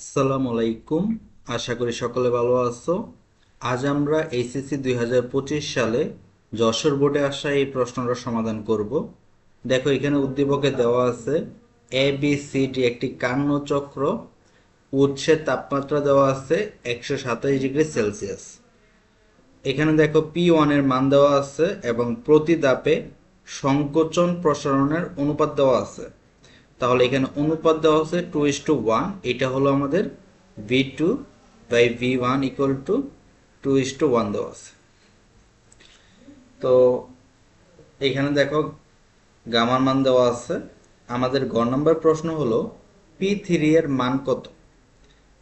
আসসালামু আলাইকুম আশা করি সকলে ভালো আছো। আজ আমরা এইচএসসি দুই হাজার পঁচিশ সালে যশোর বোর্ডে আসা এই প্রশ্নটার সমাধান করব। দেখো, এখানে উদ্দীপকে দেওয়া আছে এ বি সি ডি একটি কান্ন চক্র। উৎসের তাপমাত্রা দেওয়া আছে একশো সাতাশ ডিগ্রি সেলসিয়াস। এখানে দেখো পি ওয়ানের মান দেওয়া আছে এবং প্রতি দাপে সংকোচন প্রসারণের অনুপাত দেওয়া আছে। তাহলে এখানে অনুপাত দেওয়া আছে টু ইস টু ওয়ান এটা হলো আমাদের V two by V one equal to two is two one দেওয়া আছে। তো এখানে দেখো গামার মান দেওয়া আছে। আমাদের গ নম্বর প্রশ্ন হলো পি থ্রি এর মান কত?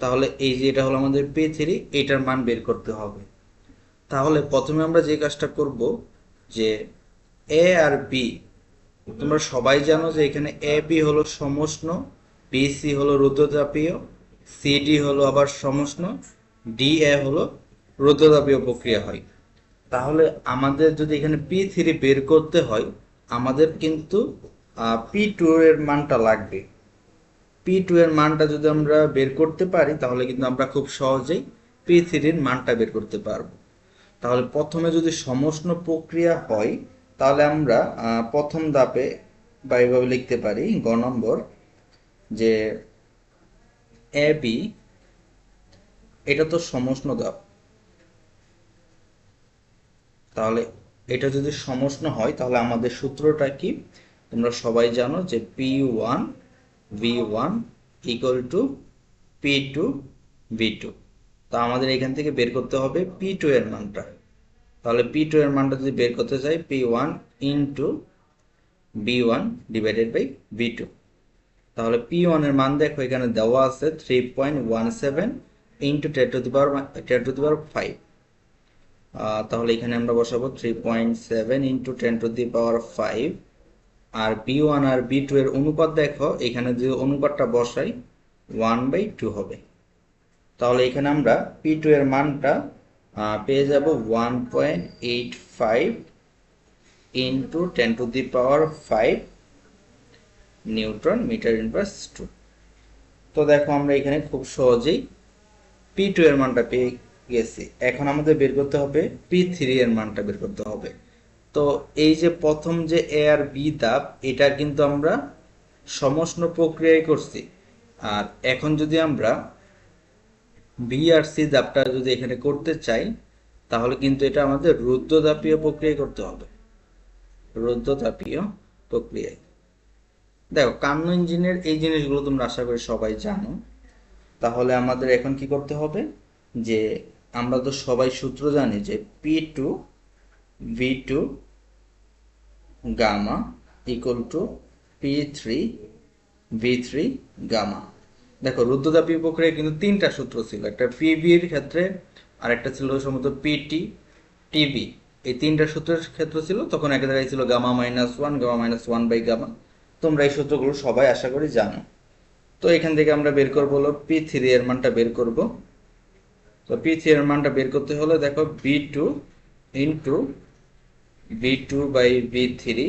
তাহলে এই যে এটা হলো আমাদের পি থ্রি এটার মান বের করতে হবে। তাহলে প্রথমে আমরা যে কাজটা করব যে এ আর বি তোমরা সবাই জানো যে এখানে এ বি হলো সমষ্ণ বি সি হলো রুদ্রতাপীয় সি ডি হলো আবার সমষ্ণ ডি এ হলো রুদ্রতাপীয় প্রক্রিয়া হয়। তাহলে আমাদের যদি এখানে পি থ্রি বের করতে হয়, আমাদের কিন্তু পি টু এর মানটা লাগবে। পি টু এর মানটা যদি আমরা বের করতে পারি, তাহলে কিন্তু আমরা খুব সহজেই পি থ্রির মানটা বের করতে পারব। তাহলে প্রথমে যদি সমষ্ণ প্রক্রিয়া হয় তাহলে আমরা প্রথম ধাপে বা এইভাবে লিখতে পারি, গ নম্বর, যে এ, বি, এটা তো সমষ্ণ ধাপ। তাহলে এটা যদি সমষ্ণ হয়, তাহলে আমাদের সূত্রটা কি? তোমরা সবাই জানো যে P one, V one equal to P two V two. তা আমাদের এখান থেকে বের করতে হবে পি টু এর মানটা। তাহলে পি টু এর মানটা যদি বের করতে চাই P one into B one divided by B two তাহলে পি ওয়ানের মান দেখো, এখানে দেওয়া আছে three point one seven into ten to the power ten to the power five তাহলে এখানে আমরা বসাবো three point seven into ten to the power five R B one আর বি টু এর অনুপাত দেখো, এখানে যে অনুপাতটা বসাই ওয়ান বাই টু হবে। তাহলে এখানে আমরা পি টু এর মানটা পেয়ে যাব one point eight five into ten to the power five newton metre inverse two তো দেখো আমরা এখানে খুব সহজেই পি টু এর মানটা পেয়ে গেছি। এখন আমাদের বের করতে হবে পি থ্রি এর মানটা বের করতে হবে। তো এই যে প্রথম যে এ আর বি দাব এটা কিন্তু আমরা সমষ্ণ প্রক্রিয়ায় করছি। আর এখন যদি আমরা বি আর সি দাবটা যদি এখানে করতে চাই, তাহলে কিন্তু এটা আমাদের রুদ্রতাপীয় প্রক্রিয়ায় করতে হবে। রুদ্রতাপীয় প্রক্রিয়ায়। দেখো কান্ন ইঞ্জিনের এই জিনিসগুলো তোমরা আশা করি সবাই জানো। তাহলে আমাদের এখন কি করতে হবে? যে আমরা তো সবাই সূত্র জানি যে P two V two gamma equal to P three V three gamma দেখো রুদ্রতাপীয় প্রক্রিয়া কিন্তু তিনটা সূত্র ছিল। একটা পিবির ক্ষেত্রে আর একটা ছিল সম্ভবত পিটি টিবি এই তিনটা সূত্রের ক্ষেত্র ছিল, তখন এক জায়গায় ছিল gamma minus one, gamma minus one by gamma. তোমরা এই সূত্রগুলো সবাই আশা করি জানো। তো এখান থেকে আমরা বের করব হলো পি থ্রি এর মানটা বের করব। তো পি থ্রি এর মানটা বের করতে হলে দেখো B two into B two by B three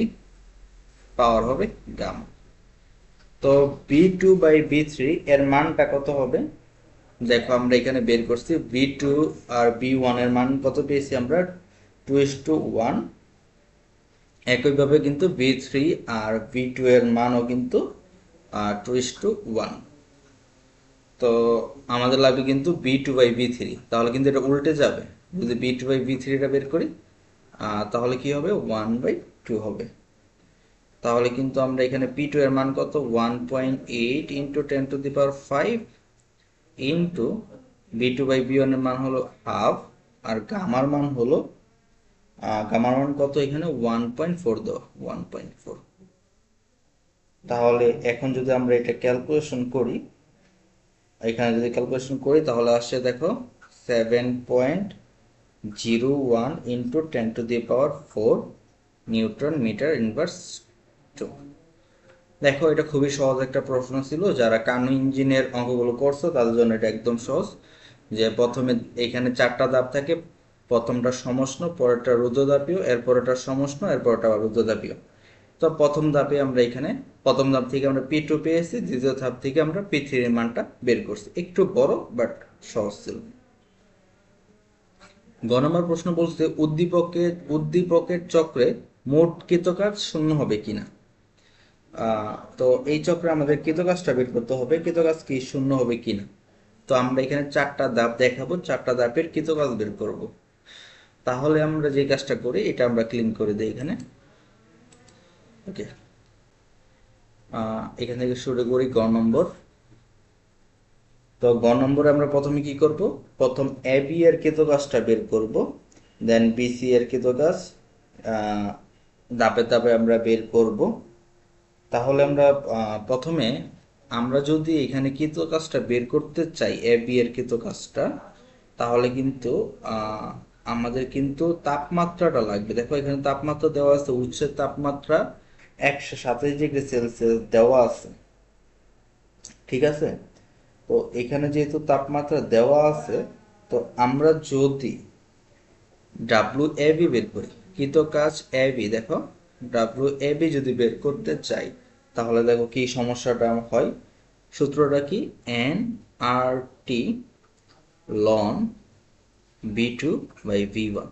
power হবে গামা। তো B two by B three এর মানটা কত হবে? দেখো, আমরা এখানে বের করছি বি টু আর বি ওয়ানের মান কত পেয়েছি আমরা? টু ইস টু ওয়ান একইভাবে কিন্তু বি থ্রি আর বি টু এর মানও কিন্তু টু ইস টু ওয়ান তো আমাদের লাগবে কিন্তু B two by B three তাহলে কিন্তু এটা উল্টে যাবে। যদি বি টু বাই বি থ্রিটা বের করি তাহলে কি হবে? ওয়ান বাই টু হবে। তাহলে কিন্তু আমরা এখানে পি টু এর মান কত? One point eight into ten to the power five into B two by B ওয়ানের মান হলো হাফ আর গামার মান হলো গামার মান কত এখানে? ওয়ান পয়েন্ট ফোর দেওয়া ওয়ান পয়েন্ট ফোর তাহলে এখন যদি আমরা এটা ক্যালকুলেশন করি, এখানে যদি ক্যালকুলেশন করি, তাহলে আসছে দেখো seven point zero one into ten to the power four newton metre inverse two দেখো, এটা খুবই সহজ একটা প্রশ্ন ছিল, যারা কানু ইঞ্জিনের অঙ্কগুলো করছ, তাদের জন্য এটা একদম সহজ যে প্রথমে এখানে চারটা ধাপ থাকে, প্রথমটা সমষ্ণ, পরেরটা রুদ্রদাপীয় এরপরেরটা সমষ্ণ এরপরটা রুদ্রদাপীয় তো প্রথম ধাপে আমরা এখানে, প্রথম ধাপ থেকে আমরা পি টু পেয়েছি, দ্বিতীয় ধাপ থেকে আমরা পি মানটা বের করছি। একটু বড় বাট সহজ ছিল। গ নম্বর প্রশ্ন বলছে, উদ্দীপকের উদ্দীপকের চক্রে মোট কৃতকাজ শূন্য হবে কিনা? তো এই চক্রে আমাদের কৃতকাজটা বের করতে হবে কৃতকাজ কি শূন্য হবে কিনা? তো আমরা এখানে চারটা ধাপ দেখাবো, চারটা ধাপের কৃতকাজ বের করব। তাহলে আমরা যে কাজটা করি, এটা আমরা ক্লিন করে দিই এখানে। ওকে এখান থেকে শুরু করি গ নম্বর। তো গ নম্বরে আমরা প্রথমে কি করব? প্রথম এ বি এর কৃতকাজটা বের করব দেন বিসি এর কৃতকাজ ধাপে ধাপে আমরা বের করব। তাহলে আমরা প্রথমে আমরা যদি এখানে কৃতকাজটা বের করতে চাই এ বি এর কৃতকাজটা, তাহলে কিন্তু আমাদের কিন্তু তাপমাত্রাটা লাগবে। দেখো এখানে তাপমাত্রা দেওয়া আছে উচ্চের তাপমাত্রা একশো সাতাশ ডিগ্রি সেলসিয়াস দেওয়া আছে। ঠিক আছে? তো এখানে যেহেতু তাপমাত্রা দেওয়া আছে, তো আমরা যদি ডাব্লু এ বি বের করি, কৃতকাজ এ বি দেখো। ডাব্লু এ বি যদি বের করতে চাই, তাহলে দেখো কি সমস্যাটা হয়? সূত্রটা কি? N R T ln B two by V one.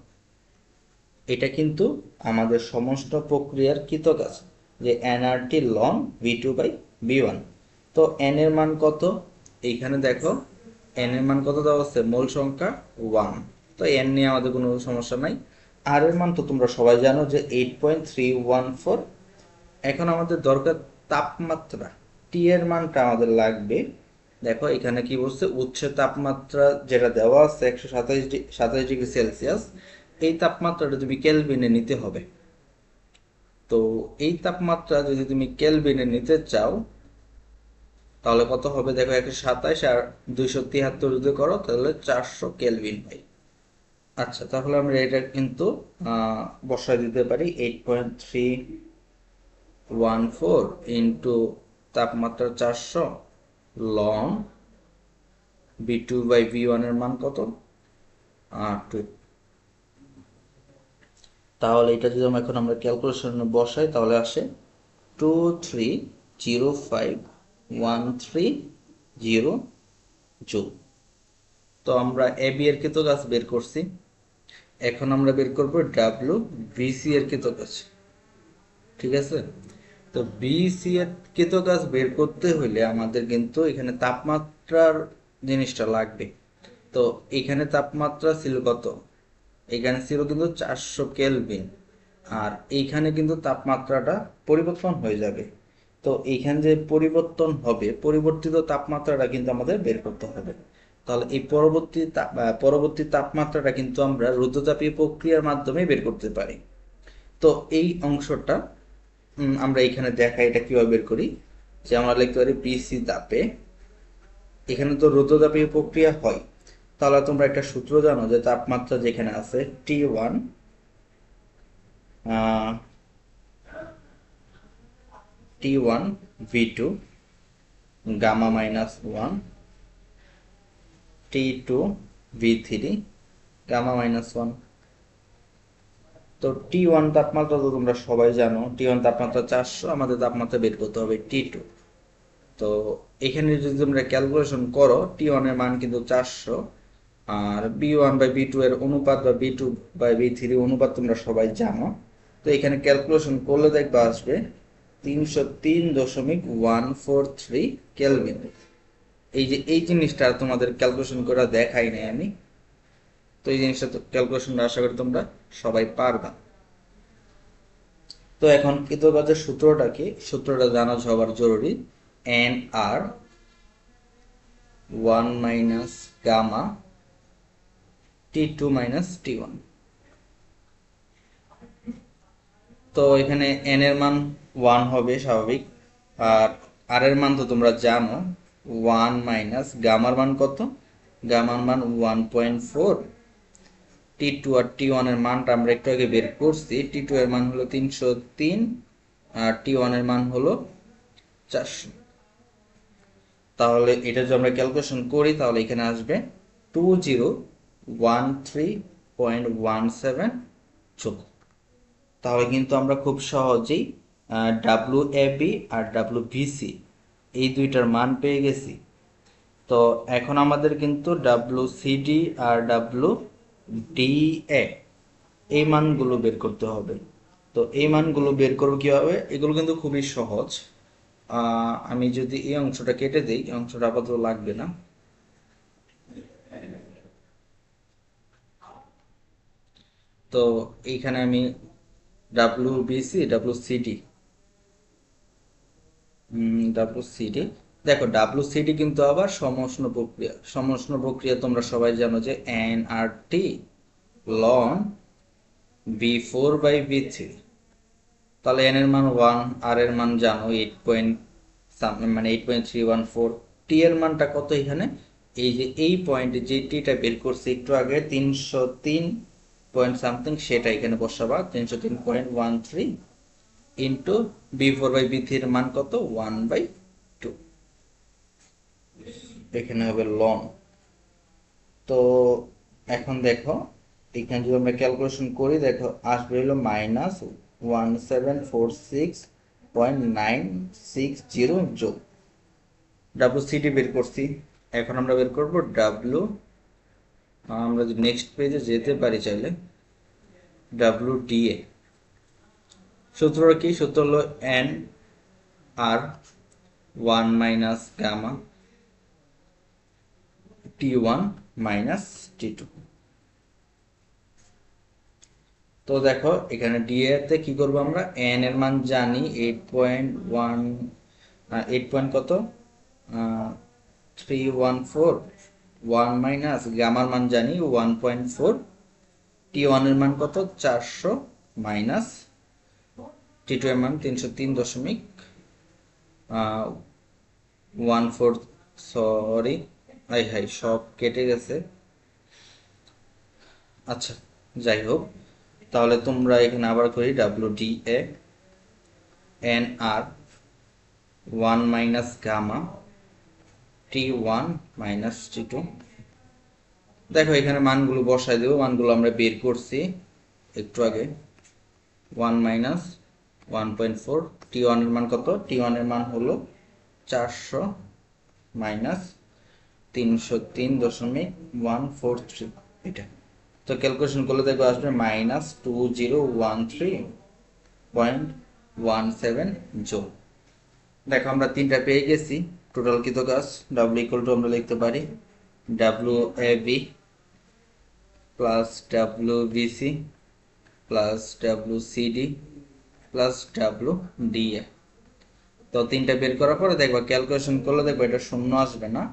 এটা কিন্তু আমাদের সমস্ত প্রক্রিয়ার কৃতকাজ যে NRT ln V two by B one. তো এন এর মান কত? এইখানে দেখো এন এর মান কত দেওয়া আছে? মূল সংখ্যা ওয়ান। তো এন নিয়ে আমাদের কোনো সমস্যা নাই। আর এর মান তো তোমরা সবাই জানো যে eight point three one four এখন আমাদের দরকার তাপমাত্রা। টি এর মানটা আমাদের লাগবে। দেখো, এখানে কি বলছে? উচ্চ তাপমাত্রা যেটা দেওয়া আছে একশো সাতাশ সাতাশ ডিগ্রি সেলসিয়াস, এই তাপমাত্রাটা তুমি কেলভিনে নিতে হবে। তো এই তাপমাত্রা যদি তুমি কেলভিনে নিতে চাও, তাহলে কত হবে? দেখো, একশো সাতাশ আর দুইশো তিয়াত্তর যদি করো, তাহলে চারশো কেলভিন হয় আচ্ছা তাহলে আমরা এটা কিন্তু বসায় দিতে পারি eight point three one four into তাপমাত্রা চারশো ln B two by V ওয়ানের মান কত? তাহলে এটা যদি আমরা এখন আমরা ক্যালকুলেশনে বসাই, তাহলে আসে two three zero five one three zero joule তো আমরা এ বি এর গাছ বের করছি। এখন আমরা বের করব ডাব্লু বিসি এর কৃতকাজ ঠিক আছে? তো বিসি এর কৃতকাজ বের করতে হলে আমাদের কিন্তু এখানে তাপমাত্রার জিনিসটা লাগবে। তো এখানে তাপমাত্রা ছিল কত? এখানে ছিল কিন্তু চারশো কেলভিন। আর এইখানে কিন্তু তাপমাত্রাটা পরিবর্তন হয়ে যাবে। তো এইখানে যে পরিবর্তন হবে, পরিবর্তিত তাপমাত্রাটা কিন্তু আমাদের বের করতে হবে। তাহলে এই পরবর্তী পরবর্তী তাপমাত্রাটা কিন্তু আমরা রুদ্রতাপীয় প্রক্রিয়ার মাধ্যমে বের করতে পারি। তো এই অংশটা আমরা এখানে দেখাই এটা কীভাবে বের করি। যে আমরা লিখতে পারি পিসি তাপে এখানে তো রুদ্রতাপীয় প্রক্রিয়া হয়। তাহলে তোমরা একটা সূত্র জানো যে তাপমাত্রা যেখানে আছে, T one T one, V two, gamma minus one T two V three gamma minus one তো টি ওয়ান তাপমাত্রা তো তোমরা সবাই জানো টি ওয়ান তাপমাত্রা চারশো, আমাদের তাপমাত্রা বের করতে হবে টি টু তো এখানে যদি তোমরা ক্যালকুলেশন করো টি ওয়ানের মান কিন্তু চারশো, আর B one by B two এর অনুপাত বা B two by B three অনুপাত তোমরা সবাই জানো। তো এখানে ক্যালকুলেশন করলে দেখবা আসবে তিনশো তিন দশমিক ওয়ান ফোর থ্রি কেলভিন এই যে, এই জিনিসটা তোমাদের ক্যালকুলেশন করে দেখাই নাই আমি। তো এই জিনিসটা তো ক্যালকুলেশন আশা করি তোমরা সবাই পারবা। তো এখন কৃতকাজের সূত্রটা কি? সূত্রটা জানা সবার জরুরি। N R one minus gamma T two minus T one তো এখানে এন এর মান ওয়ান হবে, স্বাভাবিক। আর আর এর মান তো তোমরা জানো। ওয়ান মাইনাস গামার মান কত? গামার মান one point four. T two আর টি ওয়ানের মানটা আমরা একটু আগে বের করছি। টি টু এর মান হলো তিনশো তিন আর টি ওয়ানের মান হলো চারশো। তাহলে এটা যদি আমরা ক্যালকুলেশন করি, তাহলে এখানে আসবে two zero one three point one seven চোখ তাহলে কিন্তু আমরা খুব সহজেই ডাব্লু বি আর ডাব্লু ভিসি এই দুইটার মান পেয়ে গেছি। তো এখন আমাদের কিন্তু ডাব্লু সিডি আর ডাব্লু ডিএ এই মানগুলো বের করতে হবে। তো এই মানগুলো বের করব কীভাবে? এগুলো কিন্তু খুবই সহজ। আমি যদি এই অংশটা কেটে দিই অংশটা আপাতত লাগবে না। তো এইখানে আমি W BC W CD W CD দেখো ডাব্লু সিডি কিন্তু আবার সমষ্ণ প্রক্রিয়া। সমষ্ণ প্রক্রিয়া তোমরা সবাই জানো যে N R T loan B four by B three তাহলে এন এর মান ওয়ান আর এর মান জানো এইট পয়েন্ট মানে eight point three one four T এর মানটা কত এখানে? এই যে, এই পয়েন্টে যে টিটা বের করছে একটু আগে, তিনশো তিন পয়েন্ট সামথিং সেটা এখানে বসাবা, তিনশো তিন point one three into B four by B থ্রির মান কত? ওয়ান বাই টু এখানে হবে লন তো এখন দেখো, এখানে যদি আমরা ক্যালকুলেশন করি, দেখো, আসবে হলো minus one seven four six point nine six zero যোগ। ডাব্লু সিটি বের করছি। এখন আমরা বের করব ডাব্লু আমরা যদি নেক্সট পেজে যেতে পারি চাইলে ডাব্লু ডিএ সূত্রটা কি? সূত্র হলো N R one minus gamma T one minus T two তো দেখো, এখানে ডি এতে কি করব আমরা? এন এর মান জানি eight point one eight point কত? Three one four one minus গামার মান জানি ওয়ান পয়েন্ট ফোর টি ওয়ানের মান কত? চারশো মাইনাস টি টু এর মান তিনশো তিন দশমিক ওয়ান ফোর সরি হাই হাই, সব কেটে গেছে। আচ্ছা যাই হোক, তাহলে তোমরা এখানে আবার করি W D A N R one minus gamma T one minus T two দেখো, এখানে মানগুলো বসাই দেবো, মানগুলো আমরা বের করছি, একটু আগে। One minus one point four T ওয়ানের মান কত? টি ওয়ানের মান হলো চারশো মাইনাস তিনশো তিন দশমিক ওয়ান ফোর থ্রি। এটা। তো ক্যালকুলেশন করলে দেখব আসবে minus two zero one three point one seven জোল দেখো আমরা তিনটা পেয়ে গেছি। টোটাল কৃত কাজ? ডাব্লিউ ইকুয়াল টু আমরা লিখতে পারি W A B plus W BC plus W CD plus W DA তো তিনটা বের করার পরে দেখবা ক্যালকুলেশন করলে দেখব এটা শূন্য আসবে না।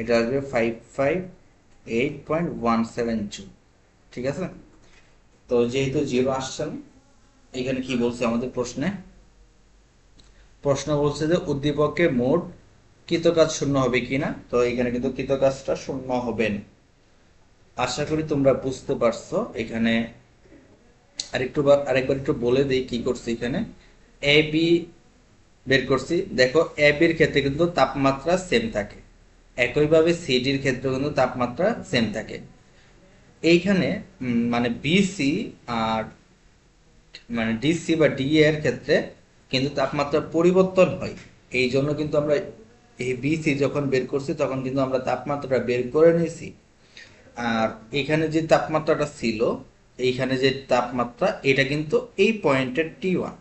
এটা আসবে five five eight point one seven two ঠিক আছে? তো যেহেতু জিরো আসছে না, এখানে কি বলছে আমাদের প্রশ্নে? প্রশ্ন বলছে যে উদ্দীপকে মোট কৃতকাজ শূন্য হবে কিনা তো এখানে কিন্তু কৃতকাজটা শূন্য হবে না। আশা করি তোমরা বুঝতে পারছ এখানে আরেকটু আরেকবার একটু বলে দিই কি করছি এখানে। এ বি বের করছি। দেখো এ বির ক্ষেত্রে কিন্তু তাপমাত্রা সেম থাকে। একইভাবে সিডির ক্ষেত্রে কিন্তু তাপমাত্রা সেম থাকে। এইখানে মানে বিসি আর মানে ডিসি বা ডি এর ক্ষেত্রে কিন্তু তাপমাত্রা পরিবর্তন হয়। এই জন্য কিন্তু আমরা এই বিসি যখন বের করছি, তখন কিন্তু আমরা তাপমাত্রাটা বের করে নিয়েছি। আর এখানে যে তাপমাত্রাটা ছিল এইখানে যে তাপমাত্রা, এটা কিন্তু এই পয়েন্টের টি ওয়ান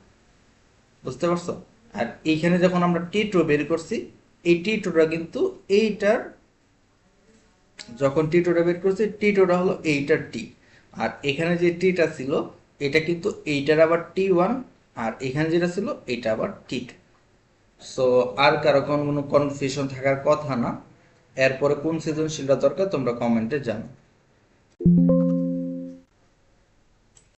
বুঝতে পারছ? আর এইখানে যখন আমরা টি টু বের করছি, এই টি টুটা কিন্তু এইটার, যখন টি টুটা বের করছি টি টুটা হলো এইটার টি আর এখানে যে টিটা ছিল, এটা কিন্তু এইটার আবার টি ওয়ান আর এখানে যেটা ছিল, এটা আবার টি টু সো আর কারও কোনো কনফিউশন থাকার কথা না। এরপরে কোন সৃজনশীলটা দরকার, তোমরা কমেন্টে জানো।